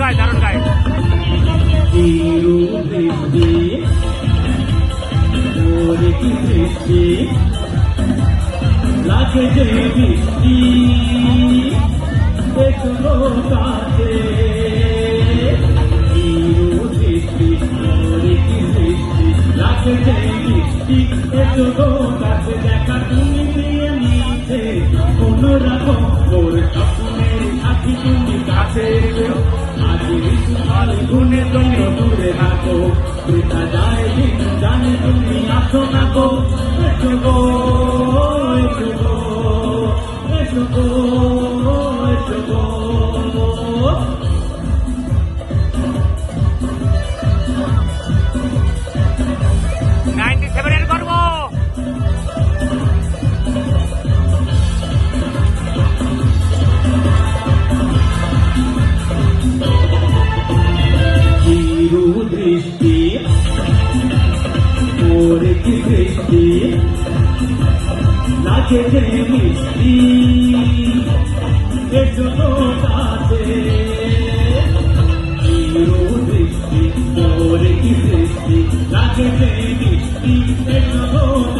গায় দারুণ গায়। চিরু লাগে যে বৃষ্টি দেখল কাছে কি দৃষ্টি লাগে যে বৃষ্টি দেখল কাছে দেখা তুমি দিয়ে নিতে। কোনো রকম ওর স্বপ্নের সাথী তুমি কাছে। আজ ঋতুকাল গুনে তুমি দূরে থাকো। বৃথা যায় দিন জানে তুমি আসো না গো এসো দৃষ্টি ওরে কি সৃষ্টি? নাচে যে মিষ্টি। এসো তো কাছে চিরু দৃষ্টি ওরে কি সৃষ্টি? নাচে যে মিষ্টি তো